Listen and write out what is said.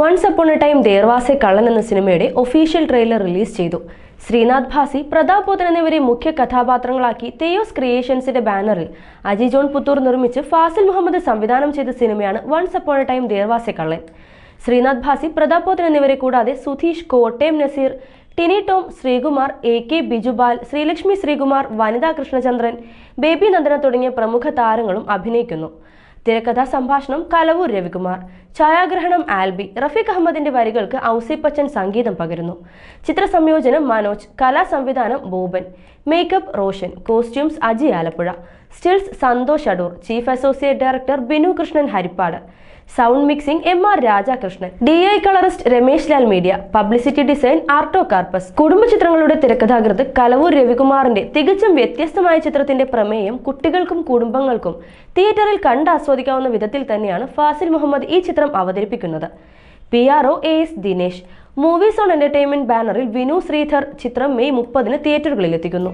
Once upon a time there was a Kallan എന്ന സിനിമയുടെ official trailer release ചെയ്തു. ശ്രീനാഥ് ഭാസി പ്രതാപ് പോത്തൻ എന്നിവരെ മുഖ്യ കഥാപാത്രങ്ങളാക്കി തെയോസ് ക്രിയേഷൻസിന്റെ ബാനറിൽ അജി ജോൺ പുത്തൂർ നിർമ്മിച്ച് ഫാസിൽ മുഹമ്മദ് സംവിധാനം ചെയ്ത സിനിമയാണ് once upon a time there was a Kallan. Sreenath Bhasi Prathap Pothen എന്നിവരെ കൂടാതെ Sudheesh Kottayam Nazeer Tiny Tom Sreekumar A K Bijupal Sreelakshmi Sreekumar Vanitha Krishnachandran Baby Nandana തുടങ്ങിയ പ്രമുഖ താരങ്ങളും അഭിനയിക്കുന്നു. തിരക്കഥാ സംഭാഷണം കലവൂർ രവികുമാർ. ഛായാഗ്രഹണം ആൽബി റഫീഖ് അഹമ്മദിന്റെ വരികൾക്ക് ഔസിപ്പച്ചൻ സംഗീതം പകരുന്നു. ചിത്ര സംയോജനം മനോജ് കലാ സംവിധാനം Boban. Makeup Roshan costumes Aji Alappuzha. Stills Santhosh Adoor chief associate director Binu Krishnan Harippad sound mixing M R Rajakrishnan D I colourist Ramesh Lal media publicity design Artocarpus. കുടുംബ ചിത്രങ്ങളുടെ തിരക്കഥാകൃത്ത് കലവൂർ രവികുമാറിന്റെ തികച്ചും വ്യത്യസ്തമായ ചിത്രത്തിന്റെ പ്രമേയം കുട്ടികൾക്കും കുടുംബങ്ങൾക്കും തിയേറ്ററിൽ കണ്ടാസ്വദിക്കാവുന്ന വിധത്തിൽ തന്നെയാണ് ഫാസിൽ മുഹമ്മദ് ഈ ചിത്രം അവതരിപ്പിക്കുന്നത്. P R O A S Dinesh movies on entertainment ബാനറിൽ വിനു ശ്രീധർ ചിത്രം മെയ് മുപ്പതിന് തിയേറ്ററുകളിൽ എത്തിക്കുന്നു